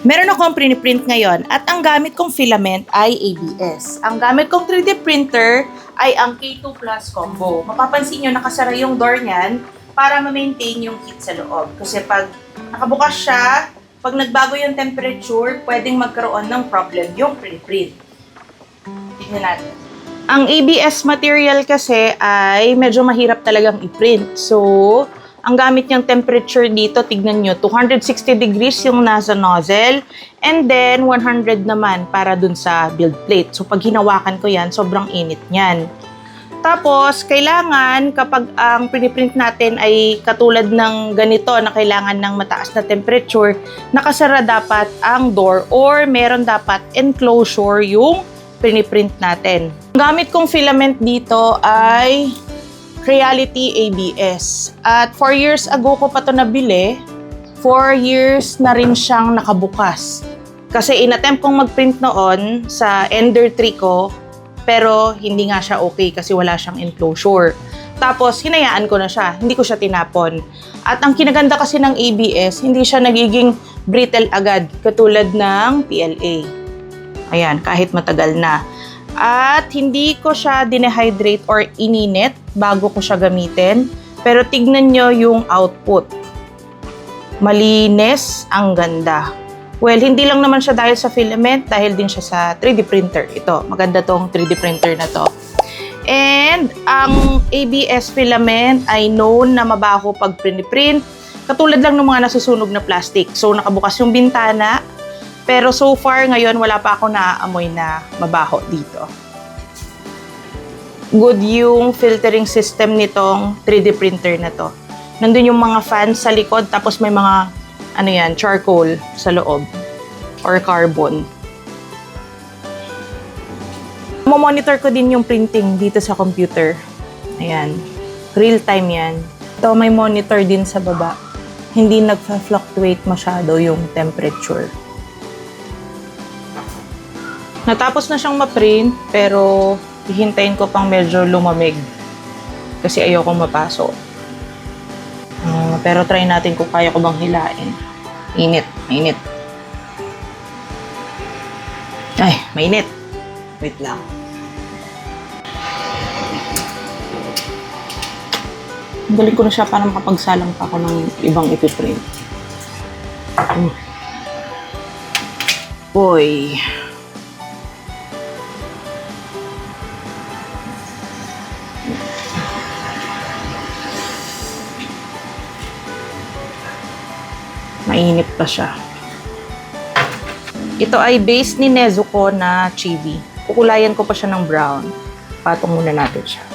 Meron akong print ngayon at ang gamit kong filament ay ABS. Ang gamit kong 3D printer ay ang K2 Plus Combo. Mapapansin nyo, nakasara yung door niyan para ma-maintain yung heat sa loob. Kasi pag nakabukas siya, pag nagbago yung temperature, pwedeng magkaroon ng problem yung print-print. Tignan natin. Ang ABS material kasi ay medyo mahirap talagang i-print. So, ang gamit niyang temperature dito, tignan nyo, 260 degrees yung nasa nozzle, and then 100 naman para dun sa build plate. So, pag hinawakan ko yan, sobrang init niyan. Tapos, kailangan kapag ang piniprint natin ay katulad ng ganito na kailangan ng mataas na temperature, nakasara dapat ang door or meron dapat enclosure yung piniprint natin. Ang gamit kong filament dito ay Creality ABS. At 4 years ago ko pa to nabili. 4 years na rin siyang nakabukas. Kasi inattempt kong mag-print noon sa Ender 3 ko, pero hindi nga siya okay kasi wala siyang enclosure. Tapos, hinayaan ko na siya. Hindi ko siya tinapon. At ang kinaganda kasi ng ABS, hindi siya nagiging brittle agad, katulad ng PLA. Ayan, kahit matagal na. At hindi ko siya dinehydrate or ininit bago ko siya gamitin. Pero tignan nyo yung output. Malinis, ang ganda. Well, hindi lang naman siya dahil sa filament, dahil din siya sa 3D printer. Ito, maganda tong 3D printer na to. And ang ABS filament ay known na mabaho pag print Katulad lang ng mga nasusunog na plastic. So, nakabukas yung bintana. Pero so far, ngayon, wala pa ako naaamoy na mabaho dito. Good yung filtering system nitong 3D printer na to. Nandun yung mga fans sa likod, tapos may mga, ano yan, charcoal sa loob. Or carbon. Mo-monitor ko din yung printing dito sa computer. Ayan. Real time yan. Ito, may monitor din sa baba. Hindi nagfa-fluctuate masyado yung temperature. Natapos na siyang ma-print, pero hihintayin ko pang medyo lumamig. Kasi ayoko mapasok. Ah, pero try natin kung kaya ko bang hilain. Init, mainit. Ay, mainit. Wait lang. Galing ko na siya para makapagsalang pa ako ng ibang ipiprint. Mm. Boy. Mainit pa siya. Ito ay base ni Nezuko na chibi. Kukulayan ko pa siya ng brown. Patong muna natin siya.